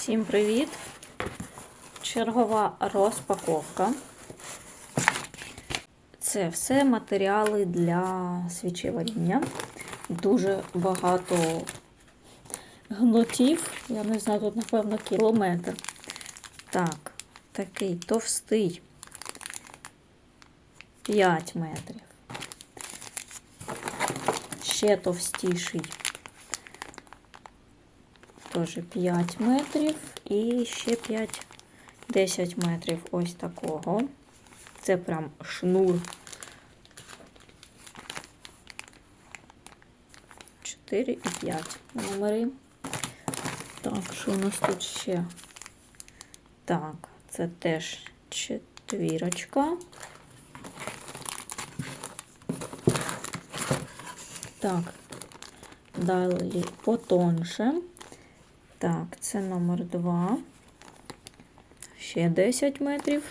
Всім привіт! Чергова розпаковка. Це все матеріали для свічеваріння. Дуже багато гнотів. Я не знаю, тут, напевно, кілометр. Так, такий товстий 5 метрів. Ще товстіший. Теж 5 метрів і ще 5-10 метрів ось такого. Це прям шнур. 4 і 5 номери. Так, що у нас тут ще? Так, це теж четвірочка. Так, далі потонше. Так, це номер 2. Ще 10 метрів.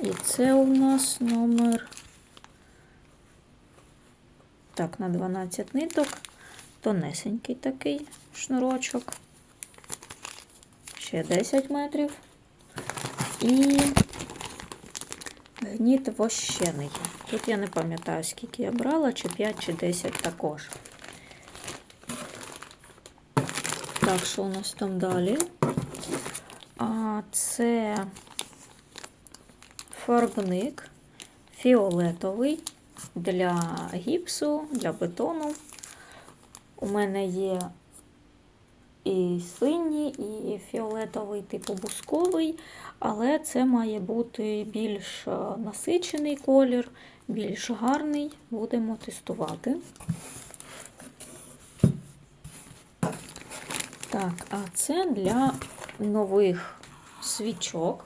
І це у нас номер. Так, на 12 ниток. Тонесенький такий шнурочок. Ще 10 метрів. І гніт вощений. Тут я не пам'ятаю, скільки я брала, чи 5, чи 10 також. Так, що у нас там далі? А це фарбник фіолетовий для гіпсу, для бетону. У мене є і синій, і фіолетовий, типу бусковий, але це має бути більш насичений колір, більш гарний. Будемо тестувати. Так, а це для нових свічок.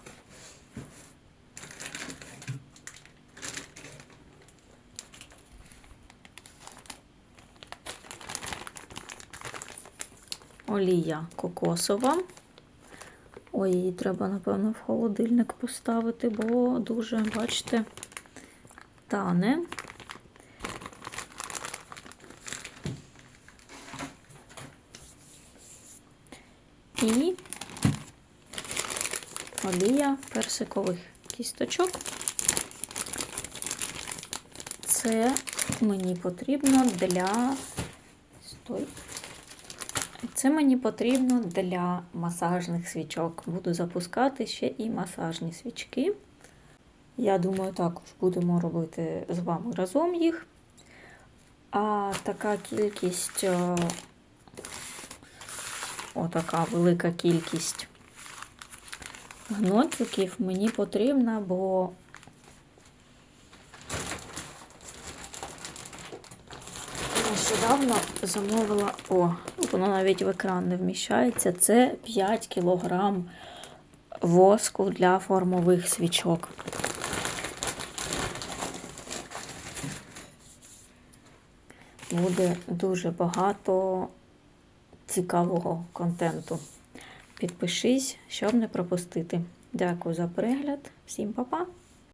Олія кокосова. Ой, її треба, напевно, в холодильник поставити, бо дуже, бачите, тане. І олія персикових кісточок. Це мені потрібно для. Стой. Це мені потрібно для масажних свічок. Буду запускати ще і масажні свічки. Я думаю, також будемо робити з вами разом їх. А така кількість, о, отака велика кількість гнотиків мені потрібна, бо нещодавно замовила, о, воно навіть в екран не вміщається. Це 5 кг воску для формових свічок. Буде дуже багато цікавого контенту. Підпишись, щоб не пропустити. Дякую за перегляд. Всім па-па!